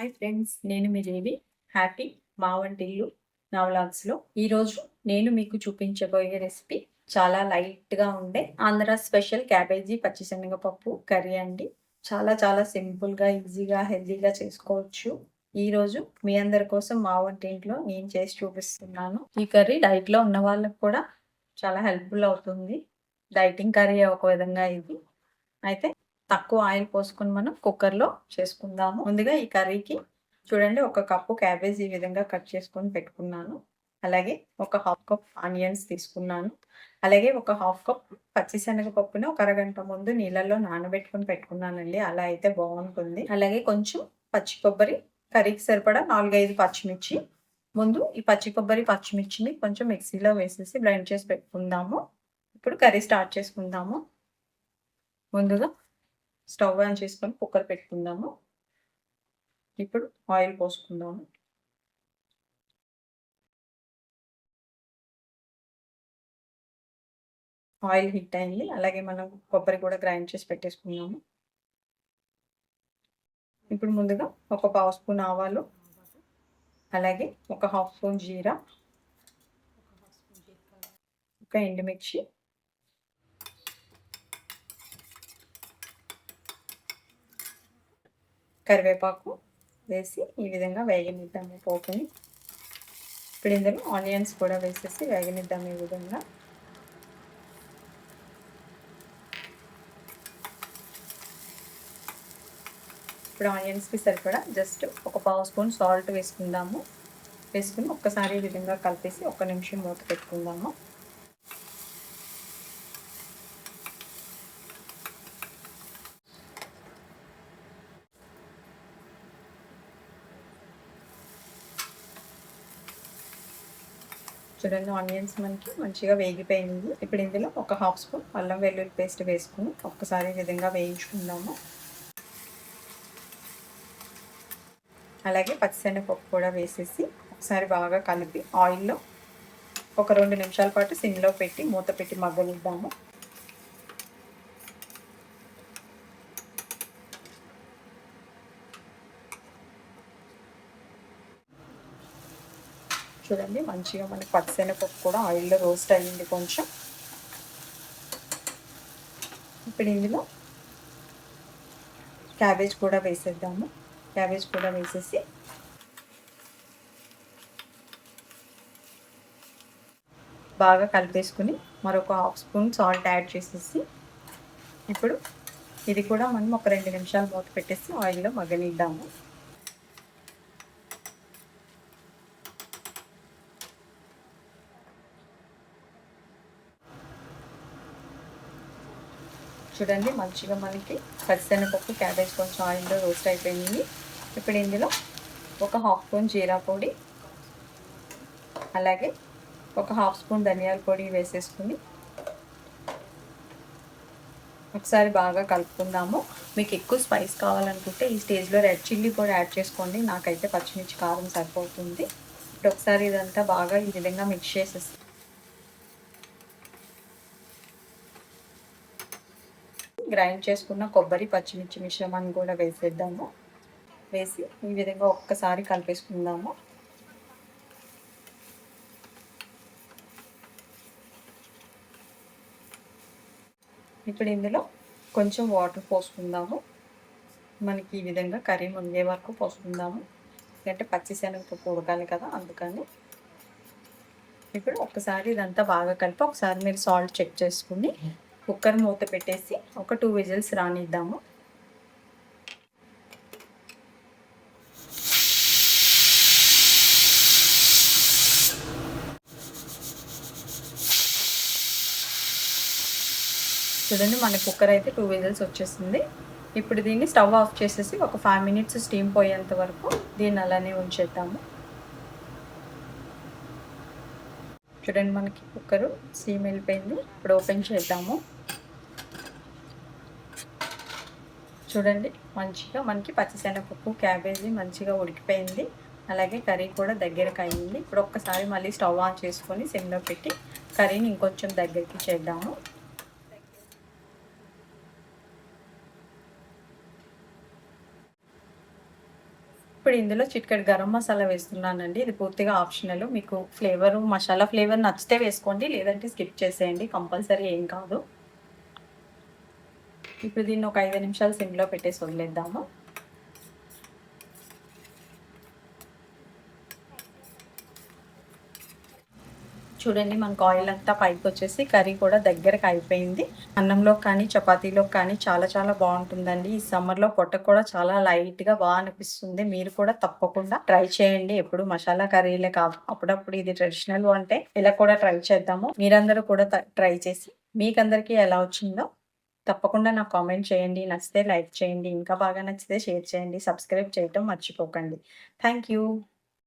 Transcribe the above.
Hi friends నేను మీ రేవి happy మా వంటిల్లు నా వ్లాగ్స్లో ఈరోజు నేను మీకు చూపించబోయే రెసిపీ చాలా లైట్గా ఉండే ఆంధ్ర స్పెషల్ క్యాబేజీ పచ్చిశనగపప్పు కర్రీ అండి. చాలా చాలా సింపుల్గా ఈజీగా హెల్తీగా చేసుకోవచ్చు. ఈరోజు మీ అందరి కోసం మా వంటింట్లో నేను చేసి చూపిస్తున్నాను. ఈ కర్రీ డైట్లో ఉన్న వాళ్ళకి కూడా చాలా హెల్ప్ఫుల్ అవుతుంది. డైటింగ్ కర్రీ ఒక విధంగా ఇది. అయితే తక్కువ ఆయిల్ పోసుకొని మనం కుక్కర్లో చేసుకుందాము. ముందుగా ఈ కర్రీకి చూడండి ఒక కప్పు క్యాబేజ్ ఈ విధంగా కట్ చేసుకొని పెట్టుకున్నాను. అలాగే ఒక హాఫ్ కప్ ఆనియన్స్ తీసుకున్నాను. అలాగే ఒక హాఫ్ కప్ పచ్చిశనగపప్పుని ఒక అరగంట ముందు నీళ్ళల్లో నానబెట్టుకొని పెట్టుకున్నానండి. అలా అయితే బాగుంటుంది. అలాగే కొంచెం పచ్చి కొబ్బరి కర్రీకి సరిపడా నాలుగైదు పచ్చిమిర్చి. ముందు ఈ పచ్చి కొబ్బరి పచ్చిమిర్చిని కొంచెం మిక్సీలో వేసేసి బ్లెండ్ చేసి పెట్టుకుందాము. ఇప్పుడు కర్రీ స్టార్ట్ చేసుకుందాము. ముందుగా స్టవ్ ఆన్ చేసుకొని కుక్కర్ పెట్టుకుందాము. ఇప్పుడు ఆయిల్ పోసుకుందాము. ఆయిల్ హిట్ అయింది. అలాగే మనం కొబ్బరి కూడా గ్రైండ్ చేసి పెట్టేసుకున్నాము ఇప్పుడు ముందుగా ఒక పావు స్పూన్ ఆవాలు అలాగే ఒక హాఫ్ స్పూన్ జీరా ఒక ఎండుమిర్చి కరివేపాకు వేసి ఈ విధంగా వేగనిద్దాము పోపుని. ఇప్పుడు ఇందులో ఆనియన్స్ కూడా వేసేసి వేగనిద్దాం ఈ విధంగా. ఇప్పుడు ఆనియన్స్కి సరిపడా జస్ట్ ఒక పావు స్పూన్ సాల్ట్ వేసుకుందాము. వేసుకుని ఒక్కసారి ఈ విధంగా కలిపేసి ఒక నిమిషం మూత పెట్టుకుందాము. చూడండి ఆనియన్స్ మనకి మంచిగా వేగిపోయింది. ఇప్పుడు ఇందులో ఒక హాఫ్ స్పూన్ అల్లం వెల్లుల్లి పేస్ట్ వేసుకుని ఒక్కసారి విధంగా వేయించుకుందాము. అలాగే పచ్చిశనగపప్పు కూడా వేసేసి ఒకసారి బాగా కలిపి ఆయిల్లో ఒక రెండు నిమిషాల పాటు సిమ్లో పెట్టి మూత పెట్టి మగ్గనిద్దాము. చూడండి మంచిగా మనకి పచ్చనపప్పు కూడా ఆయిల్లో రోస్ట్ అయ్యింది కొంచెం. ఇప్పుడు ఇందులో క్యాబేజ్ కూడా వేసేద్దాము. క్యాబేజ్ కూడా వేసేసి బాగా కలిపేసుకుని మరొక హాఫ్ స్పూన్ సాల్ట్ యాడ్ చేసేసి ఇప్పుడు ఇది కూడా మనం ఒక రెండు నిమిషాలు మూత పెట్టేసి ఆయిల్లో మగ్గనిద్దాము. చూడండి మంచిగా మనకి పచ్చిశనగపప్పు క్యాబేజ్ కొంచెం ఆయిల్లో రోస్ట్ అయిపోయింది. ఇప్పుడు ఇందులో ఒక హాఫ్ స్పూన్ జీరా పొడి అలాగే ఒక హాఫ్ స్పూన్ ధనియాల పొడి వేసేసుకుని ఒకసారి బాగా కలుపుకుందాము. మీకు ఎక్కువ స్పైస్ కావాలనుకుంటే ఈ స్టేజ్లో రెడ్ చిల్లీ కూడా యాడ్ చేసుకోండి. నాకైతే పచ్చిమిర్చి కారం సరిపోతుంది. ఇప్పుడు ఒకసారి ఇదంతా బాగా ఈ విధంగా మిక్స్ చేసేస్తాను గ్రైండ్ చేసుకున్న కొబ్బరి పచ్చిమిర్చి మిశ్రమాన్ని కూడా వేసేద్దాము. వేసి ఈ విధంగా ఒక్కసారి కలిపేసుకుందాము. ఇప్పుడు ఇందులో కొంచెం వాటర్ పోసుకుందాము. మనకి ఈ విధంగా కర్రీ ముందే వరకు పోసుకుందాము. ఎందుకంటే పచ్చిశనగపప్పు ఉడకాలి కదా అందుకని. ఇప్పుడు ఒకసారి ఇదంతా బాగా కలిపి ఒకసారి మీరు సాల్ట్ చెక్ చేసుకుని కుక్కర్ మూత పెట్టేసి ఒక టూ విజిల్స్ రానిద్దాము. చూడండి మన కుక్కర్ అయితే టూ విజిల్స్ వచ్చేసింది. ఇప్పుడు దీన్ని స్టవ్ ఆఫ్ చేసేసి ఒక ఫైవ్ మినిట్స్ స్టీమ్ పోయేంత వరకు దీన్ని అలానే ఉంచేద్దాము. చూడండి మనకి కుక్కరు సీమ్ వెళ్ళిపోయింది. ఇప్పుడు ఓపెన్ చేద్దాము. చూడండి మంచిగా మనకి పచ్చిశనగపప్పు క్యాబేజీ మంచిగా ఉడికిపోయింది. అలాగే కర్రీ కూడా దగ్గరకు అయ్యింది ఇప్పుడు ఒక్కసారి మళ్ళీ స్టవ్ ఆన్ చేసుకొని సిమ్లో పెట్టి కర్రీని ఇంకొంచెం దగ్గరికి చేద్దాము. ఇప్పుడు ఇందులో చిటికెడు గరం మసాలా వేస్తున్నానండి. ఇది పూర్తిగా ఆప్షనల్. మీకు ఫ్లేవర్ మసాలా ఫ్లేవర్ నచ్చితే వేసుకోండి లేదంటే స్కిప్ చేసేయండి. కంపల్సరీ ఏం కాదు. ఇప్పుడు దీన్ని ఒక ఐదు నిమిషాలు సిమ్లో పెట్టేసి వదిలేద్దాము. చూడండి మనకు ఆయిల్ అంతా పైకి వచ్చేసి కర్రీ కూడా దగ్గరకు అయిపోయింది. అన్నంలో కానీ చపాతీలో కానీ చాలా చాలా బాగుంటుందండి. ఈ సమ్మర్లో పొట్ట కూడా చాలా లైట్గా బాగా అనిపిస్తుంది. మీరు కూడా తప్పకుండా ట్రై చేయండి. ఎప్పుడు మసాలా కర్రీలే కాదు అప్పుడప్పుడు ఇది ట్రెడిషనల్ అంటే ఇలా కూడా ట్రై చేద్దాము. మీరందరూ కూడా ట్రై చేసి మీకందరికీ ఎలా వచ్చిందో తప్పకుండా నాకు కామెంట్ చేయండి. నచ్చితే లైక్ చేయండి. ఇంకా బాగా నచ్చితే షేర్ చేయండి. సబ్స్క్రైబ్ చేయటం మర్చిపోకండి. Thank you